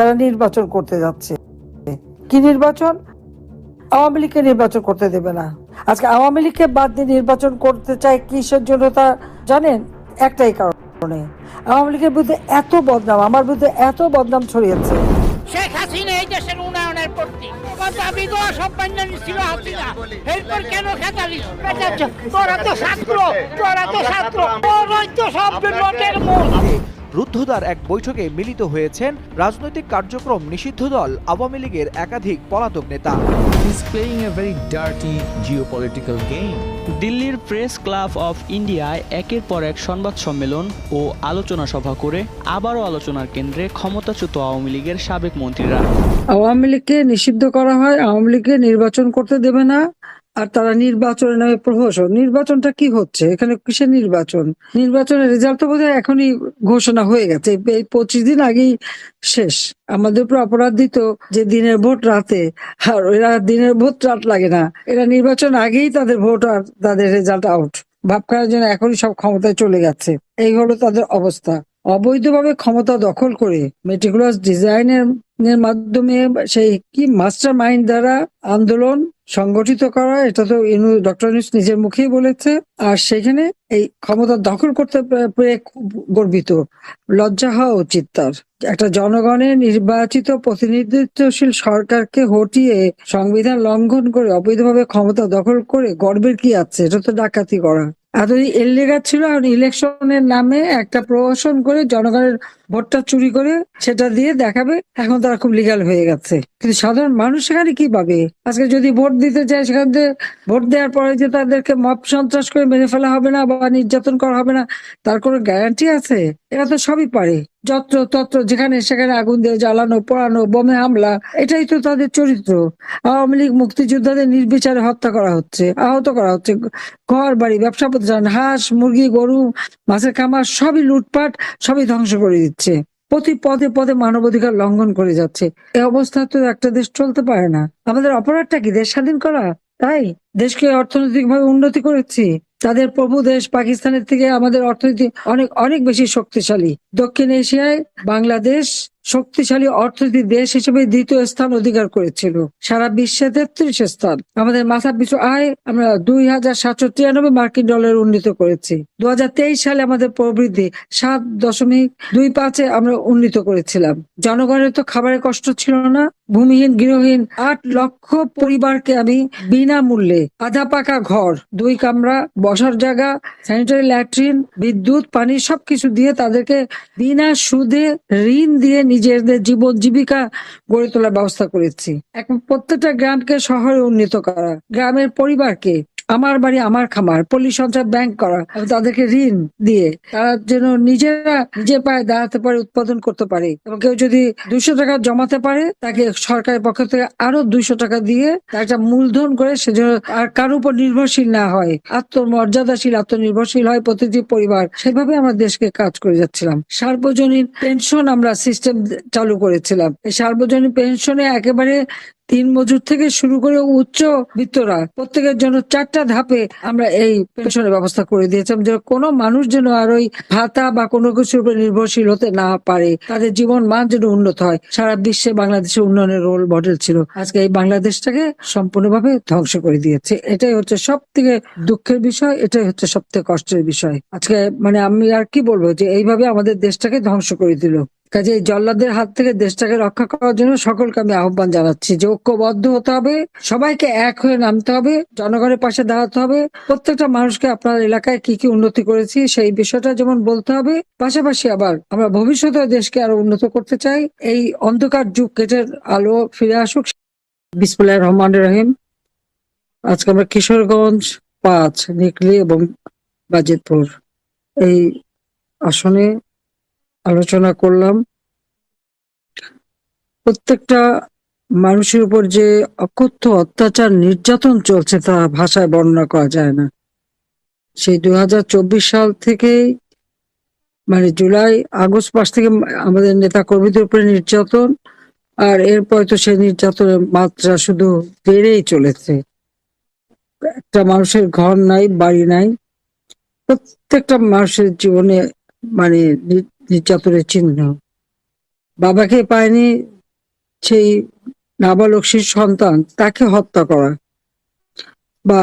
তারা নির্বাচন করতে যাচ্ছে। কি নির্বাচন? আওয়ামী লীগকে নির্বাচন করতে দেবে না। আজকে আওয়ামী লীগকে বাদ দিয়ে নির্বাচন করতে চায় কিসের জন্য তা জানেন? একটাই কারণে। আওয়ামী লীগের বিরুদ্ধে এত বদনাম, আমার বিরুদ্ধে এত বদনাম ছড়িয়েছে। শেখ হাসিনা এই দেশের উন্নয়নের প্রতি। কেন খেতালি তোরা তো ছাত্র তোরা তো ছাত্র রুদ্ধদ্বার এক বৈঠকে মিলিত হয়েছেন রাজনৈতিক কার্যক্রম নিষিদ্ধ দল আওয়ামী লীগের একাধিক পলাতক নেতা. দিল্লির প্রেস ক্লাব অফ ইন্ডিয়ায় একের পর এক সংবাদ সম্মেলন ও আলোচনা সভা করে আবারও আলোচনার কেন্দ্রে ক্ষমতাচ্যুত আওয়ামী লীগের সাবেক মন্ত্রীরা। আওয়ামী লীগকে নিষিদ্ধ করা হয় আওয়ামী লীগকে নির্বাচন করতে দেবে না। আর তারা নির্বাচনের নামে প্রহসন নির্বাচনটা কি হচ্ছে? এখানে কিসের নির্বাচন? নির্বাচনের রেজাল্ট তো বোধহয় এখনই ঘোষণা হয়ে গেছে। এই পঁচিশ দিন আগেই শেষ। আমাদের উপর অপরাধ দিত যে দিনের ভোট রাতে। আর এরা দিনের ভোট রাত লাগে না। এরা নির্বাচন আগেই তাদের ভোট আর তাদের রেজাল্ট আউট ভাব করার জন্য এখনই সব ক্ষমতায় চলে গেছে। এই হলো তাদের অবস্থা। অবৈধভাবে ক্ষমতা দখল করে মেটিকুলাস ডিজাইনের মাধ্যমে সেই কি মাস্টার মাইন্ড দ্বারা আন্দোলন সংগঠিত করা, এটা তো ডক্টর ইউনুস নিজের মুখেই বলেছে। আর সেখানে এই ক্ষমতা দখল করতে পেরে খুব গর্বিত। লজ্জা হওয়া উচিত তার। একটা জনগণের নির্বাচিত প্রতিনিধিত্বশীল সরকারকে হটিয়ে সংবিধান লঙ্ঘন করে অবৈধভাবে ক্ষমতা দখল করে গর্বের কি আছে? এটা তো ডাকাতি করা। এতদিন এললেগার ছিল এখন ইলেকশনের নামে একটা প্রহসন করে জনগণের ভোটটা চুরি করে সেটা দিয়ে দেখাবে। এখন তারা খুব লিগাল হয়ে গেছে। কিন্তু সাধারণ মানুষ সেখানে কি পাবে? আজকে যদি ভোট দিতে চায়, সেখান থেকে ভোট দেওয়ার পরে যে তাদেরকে মব সন্ত্রাস করে মেরে ফেলা হবে না বা নির্যাতন করা হবে না, তার কোনো গ্যারান্টি আছে? এরা তো সবই পারে। যত্র তত্র যেখানে সেখানে আগুন দিয়ে জ্বালানো, পোড়ানো, বোমে হামলা, এটাই তো তাদের চরিত্র। আওয়ামী লীগ মুক্তিযোদ্ধাদের নির্বিচারে হত্যা করা হচ্ছে, আহত করা হচ্ছে, ঘর, বাড়ি, ব্যবসা প্রতিষ্ঠান, হাঁস, মুরগি, গরু, মাছের খামার, সবই লুটপাট, সবই ধ্বংস করে দিচ্ছে। প্রতি পদে পদে মানবাধিকার লঙ্ঘন করে যাচ্ছে। এ অবস্থা তো একটা দেশ চলতে পারে না। আমাদের অপরাধটা কি দেশ স্বাধীন করা? তাই দেশকে অর্থনৈতিকভাবে উন্নতি করেছি। তাদের প্রভু দেশ পাকিস্তানের থেকে আমাদের অর্থনীতি অনেক অনেক বেশি শক্তিশালী। দক্ষিণ এশিয়ায় বাংলাদেশ শক্তিশালী অর্থনীতি দেশ হিসেবে দ্বিতীয় স্থান অধিকার করেছিল। সারা বিশ্বে তেত্রিশ স্থান। আমাদের মাথা পিছু আয় আমরা দুই হাজার সাতশো তিরানব্বই মার্কিন ডলার উন্নীত করেছি। দু সালে আমাদের প্রবৃদ্ধি সাত দশমিক দুই পাঁচে আমরা উন্নীত করেছিলাম। জনগণের তো খাবারের কষ্ট ছিল না। ভূমিহীন গৃহহীন আট লক্ষ পরিবারকে আমি বিনামূল্যে আধা পাকা ঘর, দুই কামরা, বসার জায়গা, স্যানিটারি ল্যাট্রিন, বিদ্যুৎ, পানি সবকিছু দিয়ে তাদেরকে বিনা সুদে ঋণ দিয়ে নিজেদের জীবন জীবিকা গড়ে তোলার ব্যবস্থা করেছি। এখন প্রত্যেকটা গ্রামকে শহরে উন্নীত করা, গ্রামের পরিবারকে আমার বাড়ি, আমার খামার, পল্লী সঞ্চয় ব্যাংক করা তাদেরকে ঋণ দিয়ে তারা যেন নিজেরা নিজে পায়ে দাঁড়াতে পারে, উৎপাদন করতে পারে। এবং কেউ যদি দুইশো টাকা জমাতে পারে, তাকে সরকারের পক্ষ থেকে আরও দুইশো টাকা দিয়ে তার একটা মূলধন করে সে যেন আর কারোর উপর নির্ভরশীল না হয়। আত্মমর্যাদাশীল, আত্মনির্ভরশীল হয় প্রতিটি পরিবার। সেভাবে আমরা দেশকে কাজ করে যাচ্ছিলাম। সার্বজনীন পেনশন আমরা সিস্টেম চালু করেছিলাম। সার্বজনীন পেনশনে একেবারে তিন মজুর থেকে শুরু করে উচ্চ বিত্তরা, প্রত্যেকের জন্য চারটা ধাপে আমরা এই পেনশনের ব্যবস্থা করে দিয়েছিলাম যে কোনো মানুষ যেন আর ওই ভাতা বা কোনো কিছুর উপর নির্ভরশীল হতে না পারে, তাদের জীবন মান যেন উন্নত হয়। সারা বিশ্বে বাংলাদেশের উন্নয়নের রোল মডেল ছিল। আজকে এই বাংলাদেশটাকে সম্পূর্ণভাবে ধ্বংস করে দিয়েছে। এটাই হচ্ছে সব থেকে দুঃখের বিষয়, এটাই হচ্ছে সব থেকে কষ্টের বিষয়। আজকে মানে আমি আর কি বলব যে এইভাবে আমাদের দেশটাকে ধ্বংস করে দিল। কাজে জল্লাদের হাত থেকে দেশটাকে রক্ষা করার জন্য সকলকে আমি আহ্বান জানাচ্ছি। যে ঐক্যবদ্ধ হতে হবে, সবাইকে এক হয়ে নামতে হবে, জনগণের পাশে দাঁড়াতে হবে। প্রত্যেকটা মানুষকে আপনার এলাকায় কি কি উন্নতি করেছি সেই বিষয়টা যেমন বলতে হবে, পাশাপাশি আবার আমরা ভবিষ্যতে দেশকে আরও উন্নত করতে চাই। এই অন্ধকার যুগ কেটে আলো ফিরে আসুক। বিসমুল্লাহ রহমান রহিম। আজকে আমরা কিশোরগঞ্জ পাঁচ, নিকলি এবং বাজিতপুর। এই আসনে আলোচনা করলাম। প্রত্যেকটা মানুষের উপর যে অকথ্য অত্যাচার নির্যাতন চলছে তা ভাষায় বর্ণনা করা যায় না। সেই দুই হাজার চব্বিশ সাল থেকে মানে জুলাই, আগস্ট মাস থেকে আমাদের নেতা কর্মীদের উপরে নির্যাতন, আর এরপর তো সেই নির্যাতনের মাত্রা শুধু বেড়েই চলেছে। একটা মানুষের ঘর নাই, বাড়ি নাই। প্রত্যেকটা মানুষের জীবনে মানে নির্যাতনের চিহ্ন। বাবাকে পায়নি সেই নাবালক সন্তান, তাকে হত্যা করা। বা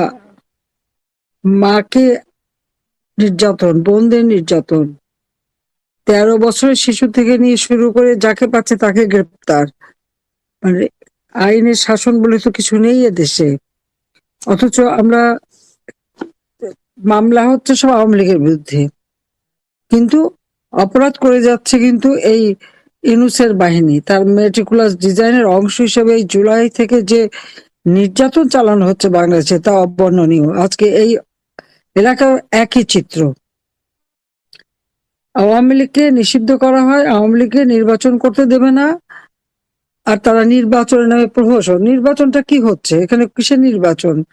মাকে নির্যাতন, বোনদের নির্যাতন। তেরো বছরের শিশু থেকে নিয়ে শুরু করে যাকে পাচ্ছে তাকে গ্রেপ্তার। মানে আইনের শাসন বলে তো কিছু নেই দেশে অথচ আমরা মামলা হচ্ছে সব আওয়ামী লীগের বিরুদ্ধে। কিন্তু অপরাধ করে যাচ্ছে কিন্তু এই ইনুসের বাহিনী। তার মেটিকুলাস ডিজাইনের অংশ হিসেবে এই জুলাই থেকে যে নির্যাতন চালানো হচ্ছে বাংলাদেশে, তা অবর্ণনীয়। আজকে এই এলাকার একই চিত্র। আওয়ামী লীগকে নিষিদ্ধ করা হয়, আওয়ামী লীগকে নির্বাচন করতে দেবে না, আর তারা নির্বাচনের নামে প্রহসন। নির্বাচনটা কি হচ্ছে? এখানে কিসের নির্বাচন?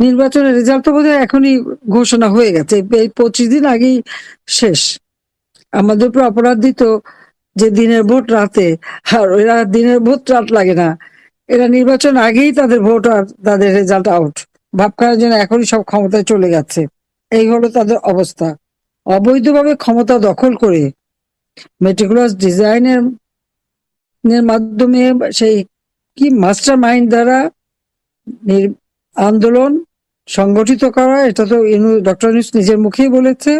নির্বাচনের রেজাল্ট তো বোধহয় এখনই ঘোষণা হয়ে গেছে। এই- এই পঁচিশ দিন আগেই শেষ। আমাদের উপর অপরাধ দিত যে দিনের ভোট রাতে। আর এরা দিনের ভোট রাত লাগে না। এরা নির্বাচন আগেই তাদের ভোট আর তাদের রেজাল্ট আউট ভাব ভাবখানার জন্য এখনই সব ক্ষমতায় চলে যাচ্ছে। এই হলো তাদের অবস্থা। অবৈধভাবে ক্ষমতা দখল করে মেটিকুলাস ডিজাইনের এর মাধ্যমে সেই কি মাস্টার মাইন্ড দ্বারা আন্দোলন সংগঠিত করা এটা তো ডক্টর ইউনূস নিজের মুখেই বলেছে।